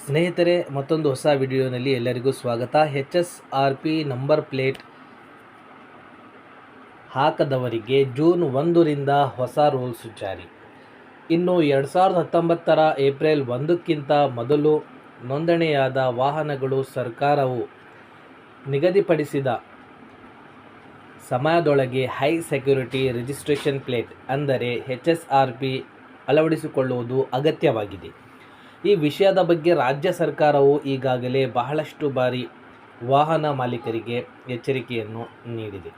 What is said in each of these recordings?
ಸ್ನೇಹಿತರೆ, ಮತ್ತೊಂದು ಹೊಸ ವಿಡಿಯೋನಲ್ಲಿ ಎಲ್ಲರಿಗೂ ಸ್ವಾಗತ. H S R P number plate ಹಾಕದವರಿಗೆ June ಒಂದರಿಂದ ಹೊಸ ರೂಲ್ಸ್ ಜಾರಿ. ಇನ್ನು ಎರಡು ಸಾವಿರದ ಹತ್ತೊಂಬತ್ತರ ಏಪ್ರಿಲ್ ಒಂದಕ್ಕಿಂತ ಮೊದಲು ನೋಂದಣಿಯಾದ ವಾಹನಗಳು ಸರ್ಕಾರವು ನಿಗದಿಪಡಿಸಿದ ಸಮಯದೊಳಗೆ ಹೈ ಸೆಕ್ಯುರಿಟಿ ರಿಜಿಸ್ಟ್ರೇಷನ್ ಪ್ಲೇಟ್ ಅಂದರೆ ಎಚ್ ಎಸ್ ಆರ್ ಪಿ ಅಳವಡಿಸಿಕೊಳ್ಳುವುದು ಅಗತ್ಯವಾಗಿದೆ. ಈ ವಿಷಯದ ಬಗ್ಗೆ ರಾಜ್ಯ ಸರ್ಕಾರವು ಈಗಾಗಲೇ ಬಹಳಷ್ಟು ಬಾರಿ ವಾಹನ ಮಾಲೀಕರಿಗೆ ಎಚ್ಚರಿಕೆಯನ್ನು ನೀಡಿದೆ.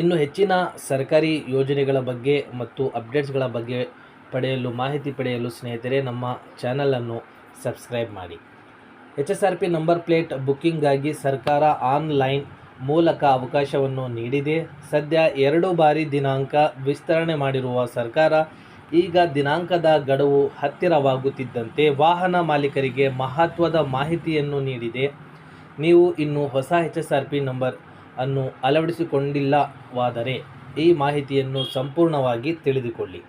ಇನ್ನು ಹೆಚ್ಚಿನ ಸರ್ಕಾರಿ ಯೋಜನೆಗಳ ಬಗ್ಗೆ ಮತ್ತು ಅಪ್ಡೇಟ್ಸ್ಗಳ ಬಗ್ಗೆ ಪಡೆಯಲು, ಮಾಹಿತಿ ಪಡೆಯಲು ಸ್ನೇಹಿತರೆ ನಮ್ಮ ಚಾನಲನ್ನು ಸಬ್ಸ್ಕ್ರೈಬ್ ಮಾಡಿ. H S R P number plate ಬುಕ್ಕಿಂಗ್ಗಾಗಿ ಸರ್ಕಾರ ಆನ್ಲೈನ್ ಮೂಲಕ ಅವಕಾಶವನ್ನು ನೀಡಿದೆ. ಸದ್ಯ ಎರಡು ಬಾರಿ ದಿನಾಂಕ ವಿಸ್ತರಣೆ ಮಾಡಿರುವ ಸರ್ಕಾರ ಈಗ ದಿನಾಂಕದ ಗಡುವು ಹತ್ತಿರವಾಗುತ್ತಿದ್ದಂತೆ ವಾಹನ ಮಾಲೀಕರಿಗೆ ಮಹತ್ವದ ಮಾಹಿತಿಯನ್ನು ನೀಡಿದೆ. ನೀವು ಇನ್ನು ಹೊಸ H S R P number ಅನ್ನು ಅಳವಡಿಸಿಕೊಂಡಿಲ್ಲವಾದರೆ ಈ ಮಾಹಿತಿಯನ್ನು ಸಂಪೂರ್ಣವಾಗಿ ತಿಳಿದುಕೊಳ್ಳಿ.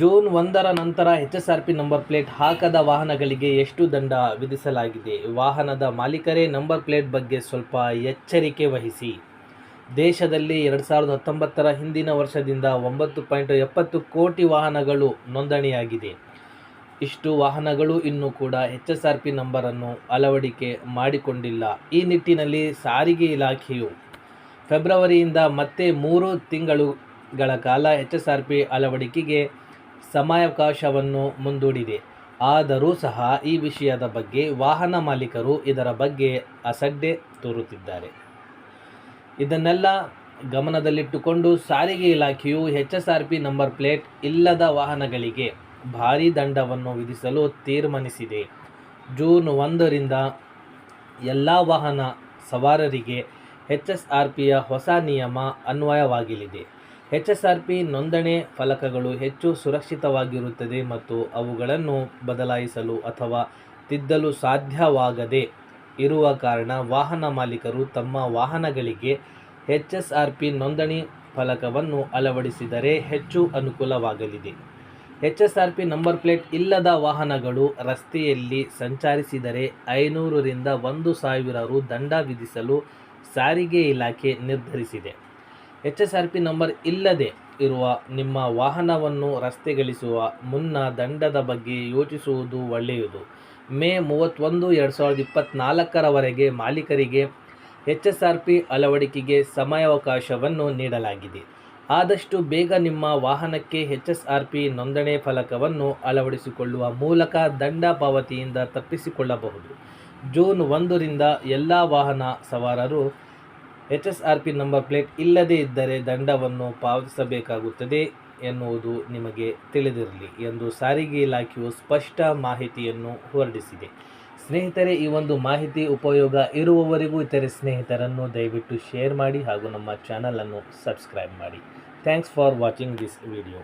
ಜೂನ್ ಒಂದರ ನಂತರ H S R P number plate ಹಾಕದ ವಾಹನಗಳಿಗೆ ಎಷ್ಟು ದಂಡ ವಿಧಿಸಲಾಗಿದೆ? ವಾಹನದ ಮಾಲೀಕರೇ ನಂಬರ್ ಪ್ಲೇಟ್ ಬಗ್ಗೆ ಸ್ವಲ್ಪ ಎಚ್ಚರಿಕೆ ವಹಿಸಿ. ದೇಶದಲ್ಲಿ ಎರಡು ಸಾವಿರದ ಹತ್ತೊಂಬತ್ತರ ಹಿಂದಿನ ವರ್ಷದಿಂದ ಒಂಬತ್ತು ಪಾಯಿಂಟ್ ಎಪ್ಪತ್ತು ಕೋಟಿ ವಾಹನಗಳು ನೋಂದಣಿಯಾಗಿದೆ. ಇಷ್ಟು ವಾಹನಗಳು ಇನ್ನೂ ಕೂಡ ಎಚ್ ಎಸ್ ಆರ್ ಪಿ ನಂಬರನ್ನು ಅಳವಡಿಕೆ ಮಾಡಿಕೊಂಡಿಲ್ಲ. ಈ ನಿಟ್ಟಿನಲ್ಲಿ ಸಾರಿಗೆ ಇಲಾಖೆಯು ಫೆಬ್ರವರಿಯಿಂದ ಮತ್ತೆ ಮೂರು ತಿಂಗಳುಗಳ ಕಾಲ ಎಚ್ ಎಸ್ ಆರ್ ಪಿ ಅಳವಡಿಕೆಗೆ ಸಮಯಾವಕಾಶವನ್ನು ಮುಂದೂಡಿದೆ. ಆದರೂ ಸಹ ಈ ವಿಷಯದ ಬಗ್ಗೆ ವಾಹನ ಮಾಲೀಕರು ಇದರ ಬಗ್ಗೆ ಅಸಡ್ಡೆ ತೋರುತ್ತಿದ್ದಾರೆ. ಇದನ್ನೆಲ್ಲ ಗಮನದಲ್ಲಿಟ್ಟುಕೊಂಡು ಸಾರಿಗೆ ಇಲಾಖೆಯು H S R P number plate ಇಲ್ಲದ ವಾಹನಗಳಿಗೆ ಭಾರೀ ದಂಡವನ್ನು ವಿಧಿಸಲು ತೀರ್ಮಾನಿಸಿದೆ. ಜೂನ್ ಒಂದರಿಂದ ಎಲ್ಲ ವಾಹನ ಸವಾರರಿಗೆ ಎಚ್ ಎಸ್ ಆರ್ ಪಿಯ ಹೊಸ ನಿಯಮ ಅನ್ವಯವಾಗಲಿದೆ. ಎಚ್ ಎಸ್ ಆರ್ ಪಿ ನೋಂದಣಿ ಫಲಕಗಳು ಹೆಚ್ಚು ಸುರಕ್ಷಿತವಾಗಿರುತ್ತದೆ ಮತ್ತು ಅವುಗಳನ್ನು ಬದಲಾಯಿಸಲು ಅಥವಾ ತಿದ್ದಲು ಸಾಧ್ಯವಾಗದೇ ಇರುವ ಕಾರಣ ವಾಹನ ಮಾಲೀಕರು ತಮ್ಮ ವಾಹನಗಳಿಗೆ ಎಚ್ ಎಸ್ ಆರ್ ಪಿ ನೋಂದಣಿ ಫಲಕವನ್ನು ಅಳವಡಿಸಿದರೆ ಹೆಚ್ಚು ಅನುಕೂಲವಾಗಲಿದೆ. H S R P number plate ಇಲ್ಲದ ವಾಹನಗಳು ರಸ್ತೆಯಲ್ಲಿ ಸಂಚರಿಸಿದರೆ ಐನೂರರಿಂದ ಒಂದು ಸಾವಿರ ರು ದಂಡ ವಿಧಿಸಲು ಸಾರಿಗೆ ಇಲಾಖೆ ನಿರ್ಧರಿಸಿದೆ. H S R P number ಇಲ್ಲದೆ ಇರುವ ನಿಮ್ಮ ವಾಹನವನ್ನು ರಸ್ತೆಗಳಿಸುವ ಮುನ್ನ ದಂಡದ ಬಗ್ಗೆ ಯೋಚಿಸುವುದು ಒಳ್ಳೆಯದು. ಮೇ ಮೂವತ್ತೊಂದು, ಎರಡು ಸಾವಿರದ ಇಪ್ಪತ್ತ್ನಾಲ್ಕರವರೆಗೆ ಮಾಲೀಕರಿಗೆ ಎಚ್ ಎಸ್ ಆರ್ ಪಿ ಅಳವಡಿಕೆಗೆ ಸಮಯಾವಕಾಶವನ್ನು ನೀಡಲಾಗಿದೆ. ಆದಷ್ಟು ಬೇಗ ನಿಮ್ಮ ವಾಹನಕ್ಕೆ ಎಚ್ ಎಸ್ ಆರ್ ಪಿ ನೋಂದಣಿ ಫಲಕವನ್ನು ಅಳವಡಿಸಿಕೊಳ್ಳುವ ಮೂಲಕ ದಂಡ ಪಾವತಿಯಿಂದ ತಪ್ಪಿಸಿಕೊಳ್ಳಬಹುದು. ಜೂನ್ ಒಂದರಿಂದ ಎಲ್ಲ ವಾಹನ ಸವಾರರು H S R P number plate ಇಲ್ಲದೇ ಇದ್ದರೆ ದಂಡವನ್ನು ಪಾವತಿಸಬೇಕಾಗುತ್ತದೆ. ಎನ್ನುವುದು ನಿಮಗೆ ತಿಳಿದಿರಲಿ ಎಂದು ಸಾರಿಗೆ ಇಲಾಖೆಯು ಸ್ಪಷ್ಟ ಮಾಹಿತಿಯನ್ನು ಹೊರಡಿಸಿದೆ. ಸ್ನೇಹಿತರೆ, ಈ ಒಂದು ಮಾಹಿತಿ ಉಪಯೋಗ ಇರುವವರೆಗೂ ಇತರೆ ಸ್ನೇಹಿತರನ್ನು ದಯವಿಟ್ಟು ಶೇರ್ ಮಾಡಿ ಹಾಗೂ ನಮ್ಮ ಚಾನಲನ್ನು ಸಬ್ಸ್ಕ್ರೈಬ್ ಮಾಡಿ. Thanks for watching this video.